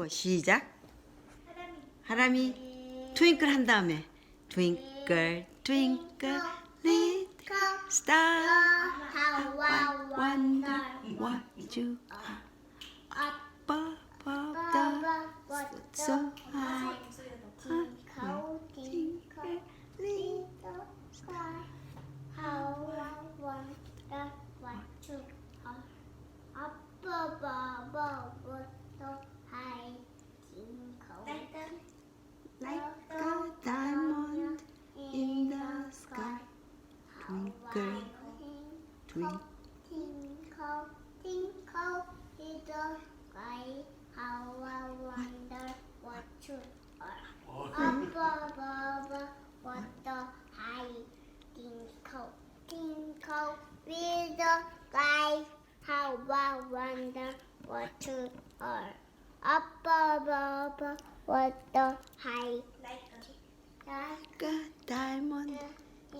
그거 시작. 하람이 트윙클 한 다음에 트윙클 트윙클 리틀 스타 I wonder what you are above the so high twinkle tinkle, little sky, how I wonder what you are. Up above, what the high tinkle, tinkle, little sky, how I wonder what you are. Up above, what the high like a diamond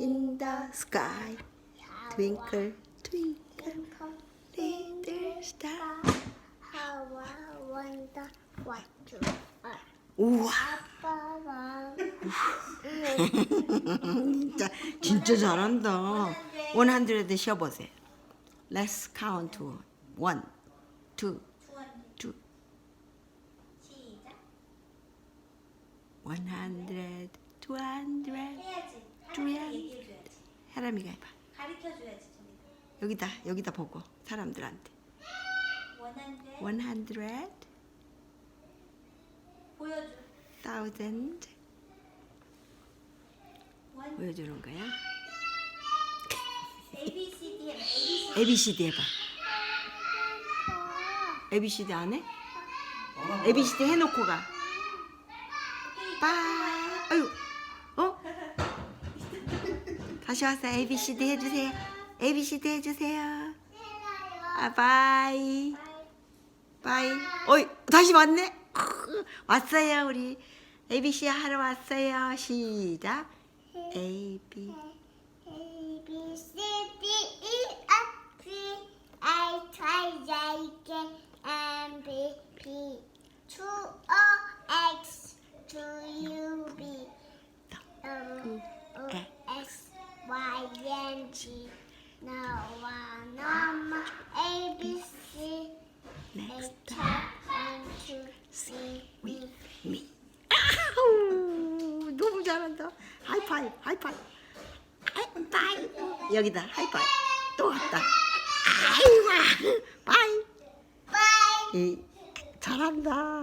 in the sky twinkle twinkle little star How I wonder what you are. 우와 Above. 진짜 진짜 잘한다. 100 쉬어보세요. Let's count to one, two, two. 100, 200. 해야지. 둘이야. 하나씩 얘기해줘야지. 하람이가 해봐. 가르쳐줘야지. 저기다. 여기다 여기다 보고 사람들한테. 원한데 100, 보여줘. 1000 원 보여주는 거야. A B C D 해봐. A B C. ABCD 해봐. ABCD 안 해? ABCD 해놓고 가. 빠. 아유. 어? 다시 와서 ABCD 해주세요. ABCD 해주세요. 아 바이. 바이. 어이 다시 왔네. 왔어요 우리 ABC 하러 왔어요. 시작. A B A B C D E F G I J K M P P Q R X U V W X Y and Z 나와 남아 A B C next H time. one two three with me. 아우 너무 잘한다. 하이파이 하이파이 하이파이 여기다 하이파이 또 왔다. 아이고 바이 Bye. 이, 잘한다.